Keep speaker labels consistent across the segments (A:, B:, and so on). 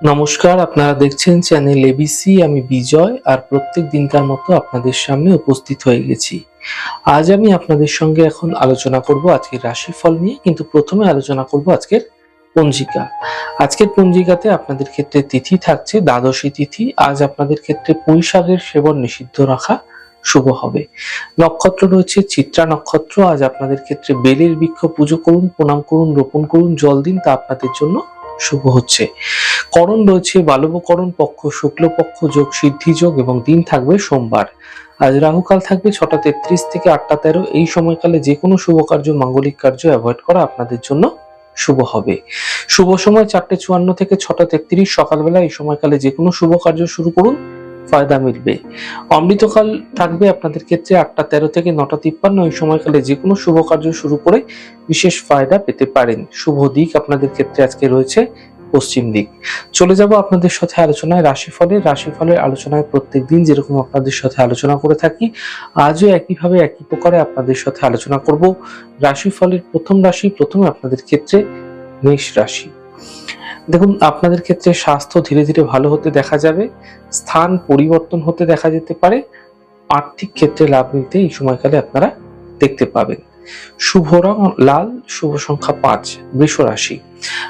A: নমস্কার, আপনারা দেখছেন চ্যানেল এবিসি আমি বিজয় আর প্রত্যেক দিনকার মতো আপনাদের সামনে উপস্থিত হয়ে গেছি। আজ আমি আপনাদের সঙ্গে এখন আলোচনা করব আজকের রাশিফল নিয়ে, কিন্তু প্রথমে আলোচনা করব আজকের পঞ্জিকা। আজকের পঞ্জিকাতে আপনাদের ক্ষেত্রে তিথি থাকছে, দ্বাদশী তিথি। আজ আপনাদের ক্ষেত্রে পুঁই শাকের সেবন নিষিদ্ধ রাখা শুভ হবে। নক্ষত্র রয়েছে, চিত্রা নক্ষত্র। আজ আপনাদের ক্ষেত্রে বেলের বৃক্ষ, পুজো করুন, প্রণাম করুন, রোপণ করুন, জল দিন, তা আপনাদের জন্য শুভ হচ্ছে। করণ রয়েছে, বালবকরণ পক্ষ, শুক্লপক্ষ যোগ, সিদ্ধি যোগ এবং দিন থাকবে সোমবার। আজ রাহুকাল থাকবে ছটা তেত্রিশ থেকে আটটা তেরো। এই সময়কালে যে কোনো শুভ কার্য, মাঙ্গলিক কার্য অ্যাভয়েড করা আপনাদের জন্য শুভ হবে। শুভ সময় চারটে চুয়ান্ন থেকে ছটা তেত্রিশ সকালবেলা। এই সময়কালে যে কোনো শুভ কার্য শুরু করুন। ফায়দা মিলবে। অমৃতকাল থাকবে আপনাদের ক্ষেত্রে আটটা তেরো থেকে নটা তিপ্পান্ন এই সময়কালে যে কোনো শুভ কার্য শুরু করে বিশেষ ফায়দা পেতে পারেন। শুভ দিক আপনাদের ক্ষেত্রে আজকে রয়েছে পশ্চিম দিক। চলে যাব আপনাদের সাথে আলোচনায় রাশিফলের রাশিফলের আলোচনায় প্রত্যেক দিন যেরকম আপনাদের সাথে আলোচনা করে থাকি, আজও একইভাবে একই প্রকারে আপনাদের সাথে আলোচনা করব। রাশিফলের প্রথম রাশি, প্রথমে আপনাদের ক্ষেত্রে মেষ রাশি। দেখুন, আপনাদের ক্ষেত্রে স্বাস্থ্য ধীরে ধীরে ভালো হতে দেখা যাবে, স্থান পরিবর্তন হতে দেখা যেতে পারে, আর্থিক ক্ষেত্রে লাভ নিতে এই সময়কালে আপনারা দেখতে পাবেন। শুভ রং লাল, শুভ সংখ্যা পাঁচ, বৃষ রাশি।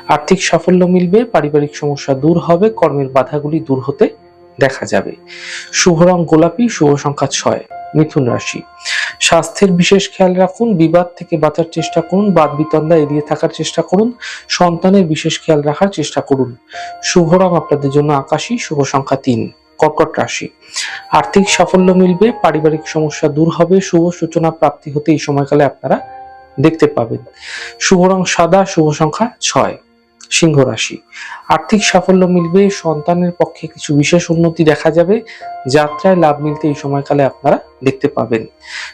A: আর্থিক সাফল্য মিলবে, পারিবারিক সমস্যা দূর হবে, কর্মের বাধাগুলি দূর হতে দেখা যাবে। শুভ রং গোলাপি, শুভ সংখ্যা ছয়, মিথুন রাশি। স্বাস্থ্যের বিশেষ খেয়াল রাখুন, বিবাদ থেকে বাঁচার চেষ্টা করুন, বাদ বিতন্দা এড়িয়ে থাকার চেষ্টা করুন, সন্তানের বিশেষ খেয়াল রাখার চেষ্টা করুন। শুভ রং আপনাদের জন্য আকাশী, শুভ সংখ্যা তিন, কর্কট রাশি। আর্থিক সাফল্য মিলবে, পারিবারিক সমস্যা দূর হবে, শুভ সূচনা প্রাপ্তি হতে এই সময়কালে আপনারা দেখতে পাবেন। শুভ রং সাদা, শুভ সংখ্যা ছয়। সিংহ রাশি। আর্থিক সাফল্য মিলবে, সন্তানের পক্ষে কিছু বিশেষ উন্নতি দেখা যাবে, যাত্রায় লাভ মিলতে এই সময়কালে আপনারা দেখতে পাবেন।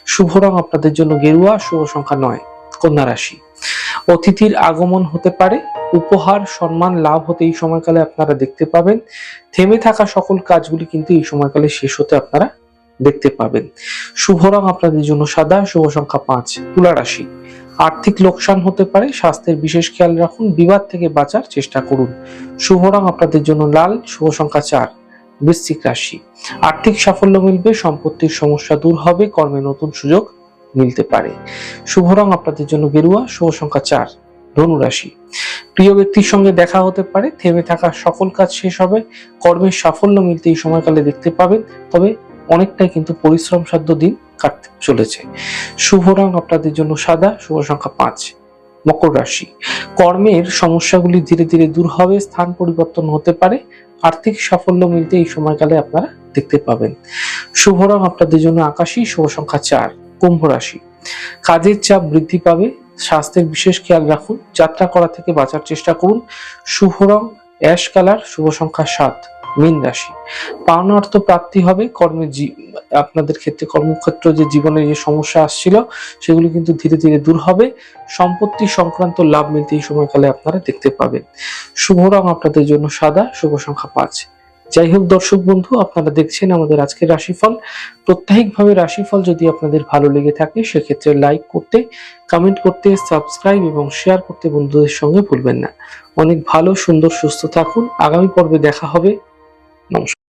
A: শুভ রং আপনাদের জন্য গেরুয়া, শুভ সংখ্যা নয়, কন্যা রাশি। অতিথির আগমন হতে পারে, উপহার, সম্মান, লাভ হতে এই সময়কালে আপনারা দেখতে পাবেন। থেমে থাকা সকল কাজগুলি কিন্তু এই সময়কালে শেষ হতে আপনারা দেখতে পাবেন। শুভ রং আপনাদের জন্য সাদা, শুভ সংখ্যা পাঁচ, তুলা রাশি। আর্থিক লোকসান হতে পারে, স্বাস্থ্যের বিশেষ খেয়াল রাখুন, বিবাদ থেকে বাঁচার চেষ্টা করুন। শুভ রং আপনাদের জন্য লাল, শুভ সংখ্যা চার, বৃশ্চিক রাশি। আর্থিক সাফল্য মিলবে, সম্পত্তির সমস্যা দূর হবে, কর্মে নতুন সুযোগ মিলতে পারে। শুভ রং আপনাদের জন্য গেরুয়া, শুভ সংখ্যা চার, ধনু রাশি। প্রিয় ব্যক্তির সঙ্গে দেখা হতে পারে, থেমে থাকা সকল কাজ শেষ হবে, কর্মের সাফল্য মিলতে এই সময়কালে দেখতে পাবেন, তবে অনেকটাই কিন্তু পরিশ্রম সাধ্য দিন। কাটতে চলেছে। শুভ রং আপনাদের জন্য সাদা, শুভ সংখ্যা পাঁচ, মকর রাশি। কর্মের সমস্যাগুলি ধীরে ধীরে দূর হবে, স্থান পরিবর্তন হতে পারে, আর্থিক সাফল্য মিলতে এই সময়কালে আপনারা দেখতে পাবেন। শুভ রং আপনাদের জন্য আকাশী, শুভ সংখ্যা চার, কুম্ভ রাশি। কাজের চাপ বৃদ্ধি পাবে, স্বাস্থ্যের বিশেষ খেয়াল রাখুন, যাত্রা করা থেকে বাঁচার চেষ্টা করুন। শুভ রং অ্যাশ কালার, শুভ সংখ্যা সাত মীন রাশি। পাওনা অর্থ প্রাপ্তি হবে কর্মে আপনাদের ক্ষেত্রে কর্মক্ষেত্র যে জীবনে যে সমস্যা আসছিল, সেগুলি কিন্তু ধীরে ধীরে দূর হবে। সম্পত্তি সংক্রান্ত লাভ মিলতে এই সময়কালে আপনারা দেখতে পাবেন। শুভ রং আপনাদের জন্য সাদা, শুভ সংখ্যা পাঁচ। যাই হোক দর্শক বন্ধু, আপনারা দেখছেন আমাদের আজকের রাশিফল। প্রত্যাহিকভাবে রাশিফল যদি আপনাদের ভালো লেগে থাকে, সেক্ষেত্রে লাইক করতে, কমেন্ট করতে, সাবস্ক্রাইব এবং শেয়ার করতে বন্ধুদের সঙ্গে ভুলবেন না। অনেক ভালো, সুন্দর, সুস্থ থাকুন। আগামী পর্বে দেখা হবে। নমস্কার